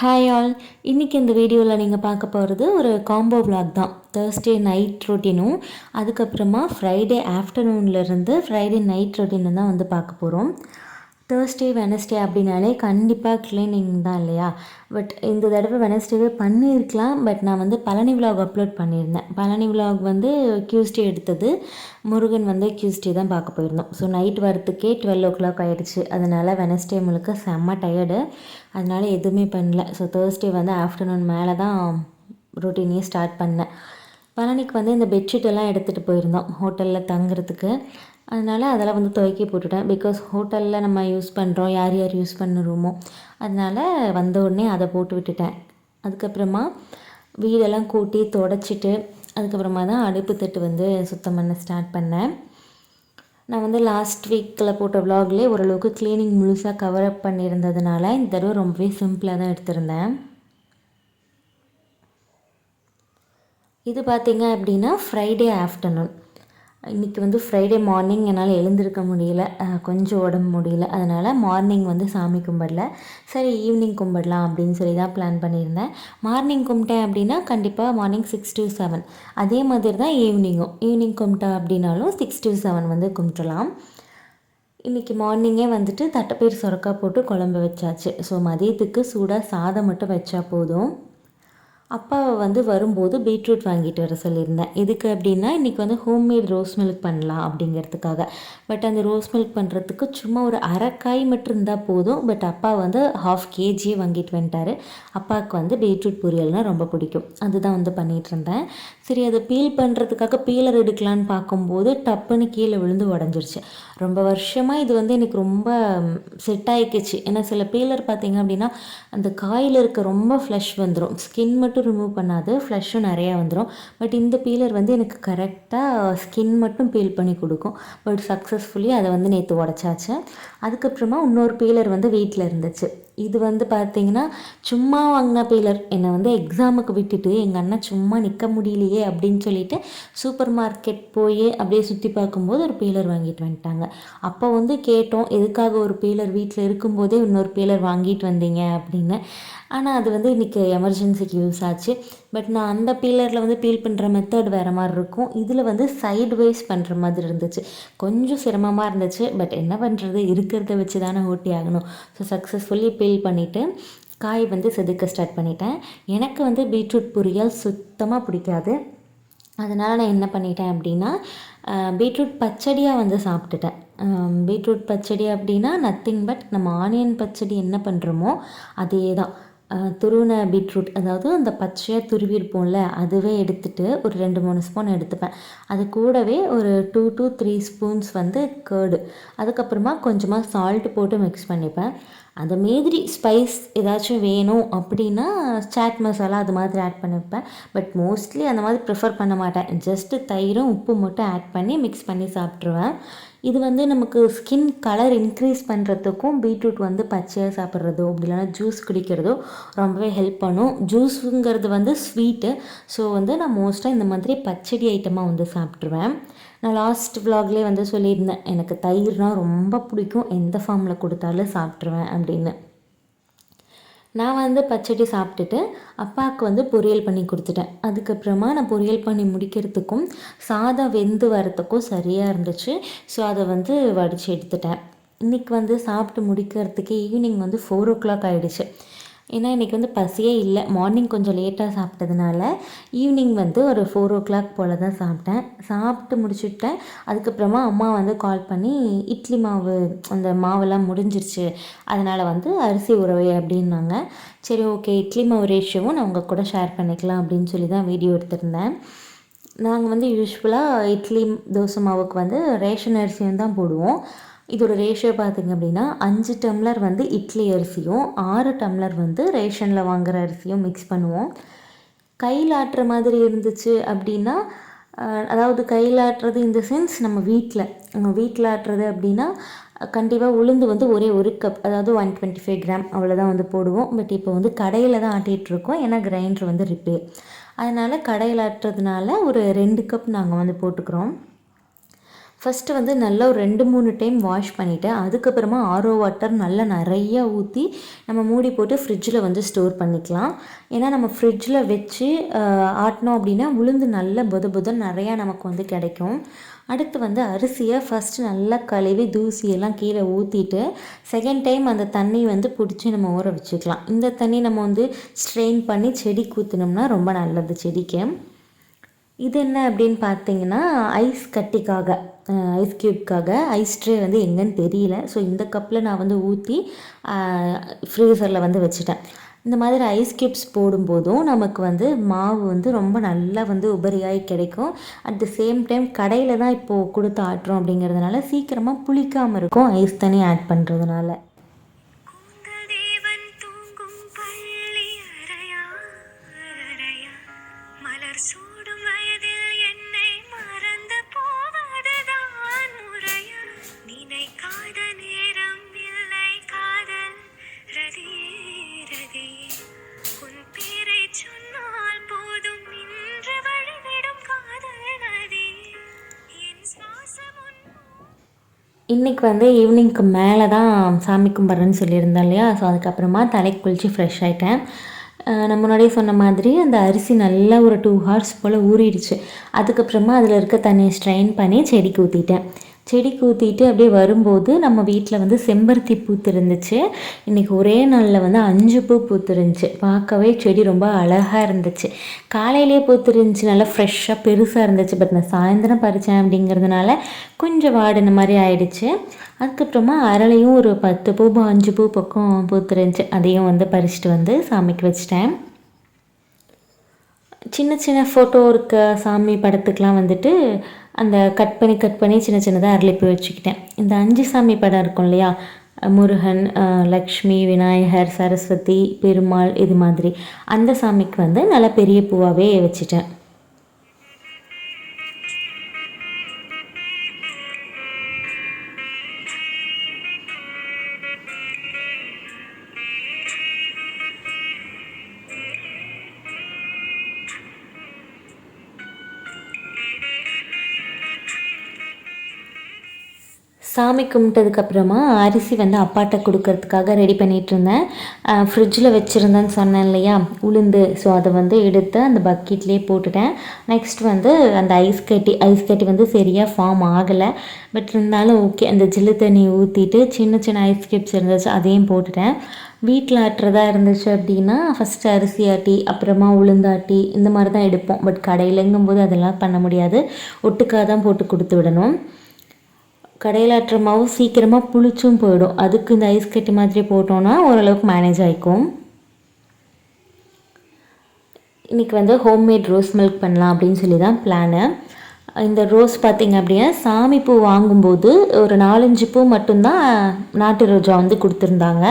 Hi all இன்றைக்கி இந்த வீடியோவில் நீங்கள் பார்க்க போகிறது ஒரு காம்போ விளாக் தான். தேர்ஸ்டே நைட் ரொட்டீனும் அதுக்கப்புறமா ஃப்ரைடே ஆஃப்டர்நூன்லேருந்து ஃப்ரைடே நைட் ரொட்டீனும் தான் வந்து பார்க்க போகிறோம் தேர்ஸ்டே வெனஸ்டே அப்படின்னாலே கண்டிப்பாக க்ளீனிங் தான் இல்லையா? பட் இந்த தடவை வெனஸ்டேவே பண்ணியிருக்கலாம். பட் நான் வந்து பழனி விலாக் அப்லோட் பண்ணியிருந்தேன். பழனி விலாக் வந்து கியூஸ்டே எடுத்தது. முருகன் வந்து கியூஸ்டே தான் பார்க்க போயிருந்தோம். ஸோ நைட் வரத்துக்கே டுவெல் ஓ கிளாக் ஆகிடுச்சு அதனால் வெனஸ்டே முழுக்க செம்ம டயர்டு அதனால் எதுவுமே பண்ணல. ஸோ தேர்ஸ்டே வந்து ஆஃப்டர்நூன் மேலே தான் ரொட்டீனே ஸ்டார்ட் பண்ணேன். பழனிக்கு வந்து இந்த பெட்ஷீட் எல்லாம் எடுத்துகிட்டு போயிருந்தோம். ஹோட்டலில் தங்குறதுக்கு. அதனால் அதெல்லாம் வந்து துவைக்கி போட்டுட்டேன். பிகாஸ் ஹோட்டலில் நம்ம யூஸ் பண்ணுறோம் யார் யார் யூஸ் பண்ணுறோமோ. அதனால் வந்த உடனே அதை போட்டு விட்டுட்டேன். அதுக்கப்புறமா வீடெல்லாம் கூட்டி தொடச்சிட்டு அதுக்கப்புறமா தான் அடுப்பு தட்டு வந்து சுத்தம் பண்ண ஸ்டார்ட் பண்ணேன். நான் வந்து லாஸ்ட் வீக்கில் போட்ட விலாக்லேயே ஓரளவுக்கு க்ளீனிங் முழுசாக கவர் அப் பண்ணியிருந்ததுனால இந்த தடவை ரொம்பவே சிம்பிளாக தான் எடுத்திருந்தேன். இது பார்த்திங்க அப்படின்னா ஃப்ரைடே ஆஃப்டர்நூன் இன்றைக்கி வந்து ஃப்ரைடே மார்னிங் என்னால் எழுந்திருக்க முடியல. கொஞ்சம் உடம்பு முடியல. அதனால் மார்னிங் வந்து சாமி கும்பிடல. சரி ஈவினிங் கும்பிடலாம் அப்படின்னு சொல்லி தான் பிளான் பண்ணியிருந்தேன். மார்னிங் கும்பிட்டேன் அப்படின்னா கண்டிப்பாக மார்னிங் சிக்ஸ் டு செவன் அதே மாதிரி தான் ஈவினிங்கும் ஈவினிங் கும்பிட்டேன் அப்படின்னாலும் சிக்ஸ் டு செவன் வந்து கும்பிட்றலாம் இன்றைக்கி மார்னிங்கே வந்துட்டு தட்டைப்பயிர் சுரக்கா போட்டு குழம்பு வச்சாச்சு. ஸோ மதியத்துக்கு சூடாக சாதம் மட்டும் வச்சா போதும். அப்பாவை வந்து வரும்போது பீட்ரூட் வாங்கிட்டு வர சொல்லியிருந்தேன். எதுக்கு அப்படின்னா இன்றைக்கி வந்து ஹோம்மேட் ரோஸ் மில்க் பண்ணலாம் அப்படிங்கிறதுக்காக. பட் அந்த ரோஸ் மில்க் பண்ணுறதுக்கு சும்மா ஒரு அரைக்காய் மட்டும் இருந்தால் போதும். பட் அப்பா வந்து ஹாஃப் கேஜியே வாங்கிட்டு வந்துட்டாரு. அப்பாவுக்கு வந்து பீட்ரூட் பொரியல்னால் ரொம்ப பிடிக்கும். அதுதான் வந்து பண்ணிகிட்டு இருந்தேன். சரி அதை பீல் பண்ணுறதுக்காக பீலர் எடுக்கலான்னு பார்க்கும்போது டப்புன்னு கீழே விழுந்து உடஞ்சிருச்சு. ரொம்ப வருஷமாக இது வந்து எனக்கு ரொம்ப செட் ஆகிக்கிச்சு ஏன்னா சில பீலர் பார்த்தீங்க அப்படின்னா அந்த காயில் இருக்க ரொம்ப ஃப்ளஷ் வந்துடும் ஸ்கின் மட்டும் ரிமூவ் பண்ணாது ஃப்ளஷ்ஷும் நிறையா வந்துடும் பட் இந்த பீலர் வந்து எனக்கு கரெக்டாக ஸ்கின் மட்டும் பீல் பண்ணி கொடுக்கும். பட் சக்ஸஸ்ஃபுல்லி அதை வந்து நேற்று உடச்சாச்சு. அதுக்கப்புறமா இன்னொரு பீலர் வந்து வீட்டில் இருந்துச்சு. இது வந்து பார்த்தீங்கன்னா சும்மா வாங்கின பீலர் என்னை வந்து எக்ஸாமுக்கு விட்டுட்டு எங்கள் அண்ணன் சும்மா நிற்க முடியலையே அப்படின்னு சொல்லிட்டு சூப்பர் மார்க்கெட் போய் அப்படியே சுற்றி பார்க்கும்போது ஒரு பீலர் வாங்கிட்டு வந்துட்டாங்க. அப்போ வந்து கேட்டோம் எதுக்காக ஒரு பீலர் வீட்டில் இருக்கும்போதே இன்னொரு பீலர் வாங்கிட்டு வந்தீங்க அப்படின்னு. ஆனால் அது வந்து இன்றைக்கி எமர்ஜென்சிக்கு யூஸ் ஆச்சு பட் நான் அந்த பீலரில் வந்து பீல் பண்ணுற மெத்தட் வேறு மாதிரி இருக்கும். இதில் வந்து சைடு வைஸ் பண்ணுற மாதிரி இருந்துச்சு. கொஞ்சம் சிரமமாக இருந்துச்சு. பட் என்ன பண்ணுறது இருக்கிறத வச்சு தானே ஓட்டி ஆகணும். ஸோ சக்ஸஸ்ஃபுல்லி பீல் பண்ணிவிட்டு காய் வந்து செதுக்க ஸ்டார்ட் பண்ணிட்டேன். எனக்கு வந்து பீட்ரூட் பொரியல் சுத்தமாக பிடிக்காது. அதனால் நான் என்ன பண்ணிட்டேன் அப்படின்னா பீட்ரூட் பச்சடியாக வந்து சாப்பிட்டுட்டேன். பீட்ரூட் பச்சடி அப்படின்னா நத்திங் பட் நம்ம ஆனியன் பச்சடி என்ன பண்ணுறோமோ அதே தான் துருவின பீட்ரூட் அதாவது அந்த பச்சையாக துருவிருப்போம்ல அதுவே எடுத்துட்டு ஒரு ரெண்டு மூணு ஸ்பூன் எடுத்துப்பேன். அது கூடவே ஒரு டூ டூ த்ரீ ஸ்பூன்ஸ் வந்து கேர்டு அதுக்கப்புறமா கொஞ்சமாக சால்ட் போட்டு மிக்ஸ் பண்ணிப்பேன். அந்த மாதிரி ஸ்பைஸ் ஏதாச்சும் வேணும் அப்படின்னா சாட் மசாலா அது மாதிரி ஆட் பண்ணிப்பேன். பட் மோஸ்ட்லி அந்த மாதிரி ப்ரிஃபர் பண்ண மாட்டேன். ஜஸ்ட்டு தயிரும் உப்பு மட்டும் ஆட் பண்ணி மிக்ஸ் பண்ணி சாப்பிட்ருவேன் இது வந்து நமக்கு ஸ்கின் கலர் இன்க்ரீஸ் பண்ணுறதுக்கும் பீட்ரூட் வந்து பச்சையாக சாப்பிட்றதோ அப்படி இல்லைன்னா ஜூஸ் குடிக்கிறதோ ரொம்பவே ஹெல்ப் பண்ணும். ஜூஸுங்கிறது வந்து ஸ்வீட்டு ஸோ வந்து நான் மோஸ்ட்டாக இந்த மாதிரி பச்சடி ஐட்டமாக வந்து சாப்பிட்ருவேன் நான் லாஸ்ட் விலாக்லேயே வந்து சொல்லியிருந்தேன் எனக்கு தயிர்னால் ரொம்ப பிடிக்கும் எந்த ஃபார்மில் கொடுத்தாலும் சாப்பிட்ருவேன் அப்படின்னு. நான் வந்து பச்சடி சாப்பிட்டுட்டு அப்பாவுக்கு வந்து பொரியல் பண்ணி கொடுத்துட்டேன். அதுக்கப்புறமா நான் பொரியல் பண்ணி முடிக்கிறதுக்கும் சாதம் வெந்து வரத்துக்கும் சரியாக இருந்துச்சு. ஸோ அதை வந்து வடித்து எடுத்துட்டேன். இன்றைக்கி வந்து சாப்பிட்டு முடிக்கிறதுக்கு ஈவினிங் வந்து ஃபோர் ஓ கிளாக் ஆகிடுச்சு ஏன்னா இன்றைக்கி வந்து பசியே இல்லை. மார்னிங் கொஞ்சம் லேட்டாக சாப்பிட்டதுனால ஈவினிங் வந்து ஒரு ஃபோர் ஓ கிளாக் போல் தான் சாப்பிட்டேன். சாப்பிட்டு முடிச்சுட்டேன். அதுக்கப்புறமா அம்மா வந்து கால் பண்ணி இட்லி மாவு அந்த மாவெல்லாம் முடிஞ்சிருச்சு. அதனால் வந்து அரிசி உறவை அப்படின்னாங்க. சரி ஓகே இட்லி மாவு ரேஷியோவும் நான் உங்கள் கூட ஷேர் பண்ணிக்கலாம் அப்படின்னு சொல்லி தான் வீடியோ எடுத்திருந்தேன். நாங்கள் வந்து யூஸ்ஃபுல்லாக இட்லி தோசை மாவுக்கு வந்து ரேஷன் அரிசியும் தான் போடுவோம். இதோட ரேஷியோ பார்த்திங்க அப்படின்னா அஞ்சு டம்ளர் வந்து இட்லி அரிசியும் ஆறு டம்ளர் வந்து ரேஷனில் வாங்குகிற அரிசியும் மிக்ஸ் பண்ணுவோம். கையில் ஆட்டுற மாதிரி இருந்துச்சு அப்படின்னா அதாவது கையில் ஆட்டுறது இந்த சென்ஸ் நம்ம வீட்டில் நம்ம வீட்டில் ஆட்டுறது அப்படின்னா கண்டிப்பாக உளுந்து வந்து ஒரே ஒரு கப் அதாவது ஒன் டுவெண்ட்டி ஃபைவ் கிராம் அவ்வளோதான் வந்து போடுவோம். பட் இப்போ வந்து கடையில் தான் ஆட்டிகிட்ருக்கோம் ஏன்னா கிரைண்டர் வந்து ரிப்பேர் அதனால் கடையில் ஆட்டுறதுனால ஒரு ரெண்டு கப் நாங்கள் வந்து போட்டுக்கிறோம். ஃபஸ்ட்டு வந்து நல்லா ஒரு ரெண்டு மூணு டைம் வாஷ் பண்ணிவிட்டு அதுக்கப்புறமா ஆரோ வாட்டர் நல்லா நிறையா ஊற்றி நம்ம மூடி போட்டு ஃப்ரிட்ஜில் வந்து ஸ்டோர் பண்ணிக்கலாம். ஏன்னா நம்ம ஃப்ரிட்ஜில் வச்சு ஆட்டினோம் அப்படின்னா உளுந்து நல்ல புத புதம் நிறையா நமக்கு வந்து கிடைக்கும். அடுத்து வந்து அரிசியை ஃபஸ்ட்டு நல்லா கழுவி தூசியெல்லாம் கீழே ஊற்றிட்டு செகண்ட் டைம் அந்த தண்ணி வந்து பிடிச்சி நம்ம ஊற வச்சுக்கலாம். இந்த தண்ணி நம்ம வந்து ஸ்ட்ரெயின் பண்ணி செடி ஊற்றினோம்னா ரொம்ப நல்லது செடிக்கு. இது என்ன அப்படின்னு பார்த்தீங்கன்னா ஐஸ் கட்டிக்காக ஐஸ் க்யூப்க்காக ஐஸ் ட்ரே வந்து எங்கேன்னு தெரியல. ஸோ இந்த கப்பில் நான் வந்து ஊற்றி ஃப்ரீசரில் வந்து வச்சுட்டேன். இந்த மாதிரி ஐஸ் க்யூப்ஸ் போடும்போதும் நமக்கு வந்து மாவு வந்து ரொம்ப நல்லா வந்து உபரியாகி கிடைக்கும். அட் த சேம் டைம் கடையில் தான் இப்போது கொடுத்து ஆட்டுறோம் அப்படிங்கிறதுனால சீக்கிரமாக புளிக்காமல் இருக்கும். ஐஸ் தண்ணி ஆட் பண்ணுறதுனால இன்றைக்கி வந்து ஈவினிங்க்கு மேலே தான் சாமி கும்பிட்றேன்னு சொல்லியிருந்தேன் இல்லையா? ஸோ அதுக்கப்புறமா தலைக்கு குளித்து ஃப்ரெஷ் ஆகிட்டேன் நான் முன்னாடியே சொன்ன மாதிரி அந்த அரிசி நல்லா ஒரு டூ ஹவர்ஸ் போல் ஊறிடுச்சு. அதுக்கப்புறமா அதில் இருக்க தண்ணியை ஸ்ட்ரெயின் பண்ணி செடிக்கு ஊற்றிட்டேன் செடி கூத்திட்டு அப்படியே வரும்போது நம்ம வீட்டில் வந்து செம்பருத்தி பூத்திருந்துச்சு இன்றைக்கி ஒரே நாளில் வந்து அஞ்சு பூ பூத்துருந்துச்சு. பார்க்கவே செடி ரொம்ப அழகாக இருந்துச்சு. காலையிலே பூத்துருந்துச்சு நல்லா ஃப்ரெஷ்ஷாக பெருசாக இருந்துச்சு. பட் நான் சாயந்தரம் பறித்தேன் அப்படிங்கிறதுனால கொஞ்சம் வாடின மாதிரி ஆயிடுச்சு. அதுக்கப்புறமா அரளையும் ஒரு பத்து பூ அஞ்சு பூ பக்கம் பூத்துருந்துச்சு. அதையும் வந்து பறிச்சுட்டு வந்து சாமிக்கு வச்சிட்டேன். சின்ன சின்ன ஃபோட்டோ இருக்க சாமி படத்துக்கெலாம் வந்துட்டு அந்த கட் பண்ணி கட் பண்ணி சின்ன சின்னதாக அரளிப்பு வச்சுக்கிட்டேன். இந்த அஞ்சு சாமி படம் இருக்கும் இல்லையா? முருகன் லக்ஷ்மி விநாயகர் சரஸ்வதி பெருமாள் இது மாதிரி. அந்த சாமிக்கு வந்து நல்லா பெரிய பூவாகவே வச்சுட்டேன். சாமி கும்பிட்டதுக்கப்புறமா அரிசி வந்து அப்பாட்ட கொடுக்கறதுக்காக ரெடி பண்ணிகிட்டு இருந்தேன். ஃப்ரிட்ஜில் வச்சுருந்தேன்னு சொன்னேன் இல்லையா? உளுந்து. ஸோ அதை வந்து எடுத்து அந்த பக்கெட்லேயே போட்டுட்டேன். நெக்ஸ்ட் வந்து அந்த ஐஸ் கட்டி ஐஸ் கட்டி வந்து சரியாக ஃபார்ம் ஆகலை. பட் இருந்தாலும் ஓகே அந்த ஜில்லு தண்ணி ஊற்றிட்டு சின்ன சின்ன ஐஸ் கியூப்ஸ் இருந்துச்சு அதையும் போட்டுட்டேன். வீட்டில் ஆட்டுறதா இருந்துச்சு அப்படின்னா ஃபஸ்ட்டு அரிசி ஆட்டி அப்புறமா உளுந்தாட்டி இந்த மாதிரி தான் எடுப்போம். பட் கடையிலங்கும்போது அதெல்லாம் பண்ண முடியாது. ஒட்டுக்காக தான் போட்டு கொடுத்து விடணும். கடையிலாட்டுற மாவு சீக்கிரமாக புளிச்சும் போயிடும். அதுக்கு இந்த ஐஸ் கட்டி மாதிரி போட்டோன்னா ஓரளவுக்கு மேனேஜ் ஆகிக்கும் இன்றைக்கி வந்து ஹோம்மேட் ரோஸ் மில்க் பண்ணலாம் அப்படின்னு சொல்லி தான் பிளானு இந்த ரோஸ் பார்த்திங்க அப்படின்னா சாமி பூ வாங்கும்போது ஒரு நாலஞ்சு பூ மட்டும்தான் நாட்டு ரோஜா வந்து கொடுத்துருந்தாங்க.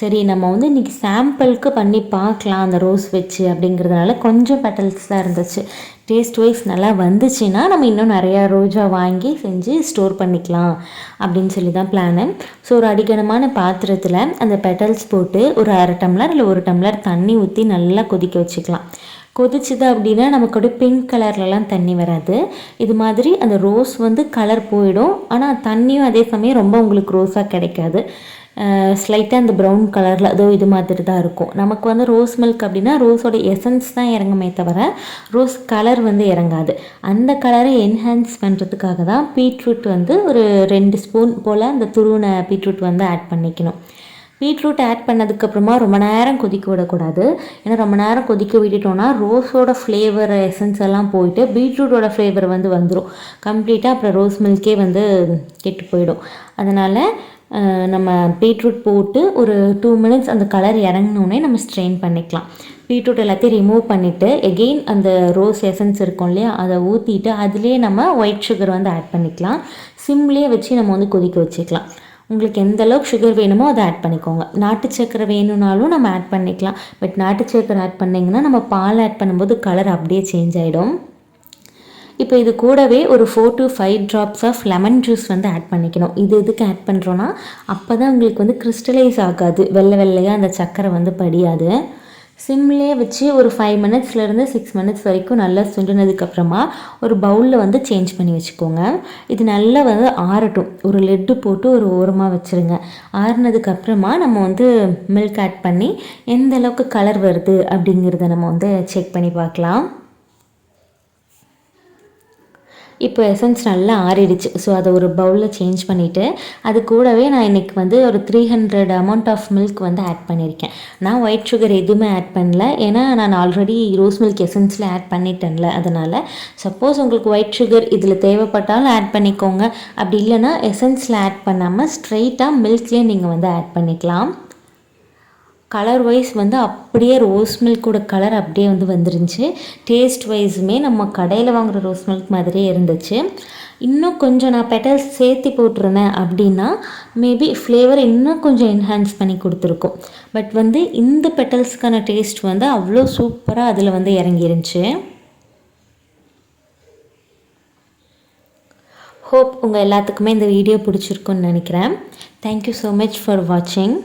சரி நம்ம வந்து இன்றைக்கி சாம்பிளுக்கு பண்ணி பார்க்கலாம் அந்த ரோஸ் வச்சு அப்படிங்கிறதுனால கொஞ்சம் பெட்டல்ஸ் தான் இருந்துச்சு. டேஸ்ட் வைஸ் நல்லா வந்துச்சுன்னா நம்ம இன்னும் நிறையா ரோஜா வாங்கி செஞ்சு ஸ்டோர் பண்ணிக்கலாம் அப்படின்னு சொல்லி தான் பிளானு ஸோ ஒரு அடிக்கணமான பாத்திரத்தில் அந்த பெட்டல்ஸ் போட்டு ஒரு அரை டம்ளர் இல்லை ஒரு டம்ளர் தண்ணி ஊற்றி நல்லா கொதிக்க வச்சுக்கலாம். கொதிச்சுது அப்படின்னா நமக்கு அப்படியே பிங்க் கலர்லலாம் தண்ணி வராது. இது மாதிரி அந்த ரோஸ் வந்து கலர் போயிடும். ஆனால் தண்ணியும் அதே சமயம் ரொம்ப உங்களுக்கு ரோஸாக கிடைக்காது. ஸ்லைட்டாக அந்த ப்ரௌன் கலரில் அதோ இது மாதிரி தான் இருக்கும். நமக்கு வந்து ரோஸ் மில்க் அப்படின்னா ரோஸோட எசன்ஸ் தான் இறங்குமே தவிர ரோஸ் கலர் வந்து இறங்காது. அந்த கலரை என்ஹான்ஸ் பண்ணுறதுக்காக தான் பீட்ரூட் வந்து ஒரு ரெண்டு ஸ்பூன் போல் அந்த துருவின பீட்ரூட் வந்து ஆட் பண்ணிக்கணும். பீட்ரூட் ஆட் பண்ணதுக்கப்புறமா ரொம்ப நேரம் கொதிக்க விடக்கூடாது. ஏன்னா ரொம்ப நேரம் கொதிக்க விட்டுட்டோம்னா ரோஸோட ஃப்ளேவர் எசன்ஸ் எல்லாம் போயிட்டு பீட்ரூட்டோட ஃப்ளேவர் வந்து வந்துடும் கம்ப்ளீட்டாக அப்புறம் ரோஸ் மில்கே வந்து கெட்டு போயிடும். அதனால் நம்ம பீட்ரூட் போட்டு ஒரு டூ மினிட்ஸ் அந்த கலர் இறங்கினோடனே நம்ம ஸ்ட்ரெயின் பண்ணிக்கலாம். பீட்ரூட் எல்லாத்தையும் ரிமூவ் பண்ணிவிட்டு எகெயின் அந்த ரோஸ் எசன்ஸ் இருக்கும் இல்லையா அதை ஊற்றிட்டு அதுலேயே நம்ம ஒயிட் சுகர் வந்து ஆட் பண்ணிக்கலாம். சிம்லேயே வச்சு நம்ம வந்து கொதிக்க வச்சுக்கலாம். உங்களுக்கு எந்த அளவுக்கு சுகர் வேணுமோ அதை ஆட் பண்ணிக்கோங்க. நாட்டு சர்க்கரை வேணும்னாலும் நம்ம ஆட் பண்ணிக்கலாம். பட் நாட்டு சக்கரை ஆட் பண்ணிங்கன்னா நம்ம பால் ஆட் பண்ணும்போது கலர் அப்படியே சேஞ்ச் ஆகிடும் இப்போ இது கூடவே ஒரு four to five drops of lemon juice வந்து ஆட் பண்ணிக்கணும். இது எதுக்கு ஆட் பண்ணுறோன்னா அப்போ தான் உங்களுக்கு வந்து கிறிஸ்டலைஸ் ஆகாது. வெள்ளை வெள்ளையாக அந்த சக்கரை வந்து படியாது. சிம்லேயே வச்சு ஒரு ஃபைவ் மினிட்ஸ்லேருந்து சிக்ஸ் மினிட்ஸ் வரைக்கும் நல்லா சுண்டினதுக்கப்புறமா ஒரு பவுலில் வந்து சேஞ்ச் பண்ணி வச்சுக்கோங்க. இது நல்லா வந்து ஆறட்டும். ஒரு லெட்டு போட்டு ஒரு ஓரமாக வச்சுருங்க. ஆறுனதுக்கப்புறமா நம்ம வந்து மில்க் ஆட் பண்ணி எந்த அளவுக்கு கலர் வருது அப்படிங்கிறத நம்ம வந்து செக் பண்ணி பார்க்கலாம். இப்போ எசன்ஸ் நல்லா ஆறிடுச்சு. ஸோ அதை ஒரு பவுலில் சேஞ்ச் பண்ணிவிட்டு அது கூடவே நான் இன்றைக்கி வந்து ஒரு three hundred amount of milk வந்து ஆட் பண்ணியிருக்கேன். நான் ஒயிட் சுகர் எதுவுமே ஆட் பண்ணல. ஏன்னா நான் ஆல்ரெடி ரோஸ் மில்க் எசன்ஸில் ஆட் பண்ணிட்டேன்ல அதனால். சப்போஸ் உங்களுக்கு ஒயிட் சுகர் இதில் தேவைப்பட்டாலும் ஆட் பண்ணிக்கோங்க. அப்படி இல்லைன்னா எசன்ஸில் ஆட் பண்ணாமல் ஸ்ட்ரைட்டாக மில்க்லேயே நீங்கள் வந்து ஆட் பண்ணிக்கலாம். கலர் வைஸ் வந்து அப்படியே ரோஸ் மில்கோட கலர் அப்படியே வந்து வந்துருந்துச்சு. டேஸ்ட் வைஸுமே நம்ம கடையில் வாங்குகிற ரோஸ் மில்க் மாதிரியே இருந்துச்சு. இன்னும் கொஞ்சம் நான் பெட்டல்ஸ் சேர்த்து போட்டிருந்தேன் அப்படின்னா மேபி ஃப்ளேவர் இன்னும் கொஞ்சம் என்ஹான்ஸ் பண்ணி கொடுத்துருக்கும். பட் வந்து இந்த பெட்டல்ஸ்க்கான டேஸ்ட் வந்து அவ்வளோ சூப்பராக அதில் வந்து இறங்கிருந்துச்சு. ஹோப் உங்கள் எல்லாத்துக்குமே இந்த வீடியோ பிடிச்சிருக்குன்னு நினைக்கிறேன். தேங்க்யூ ஸோ மச் ஃபார் வாட்சிங்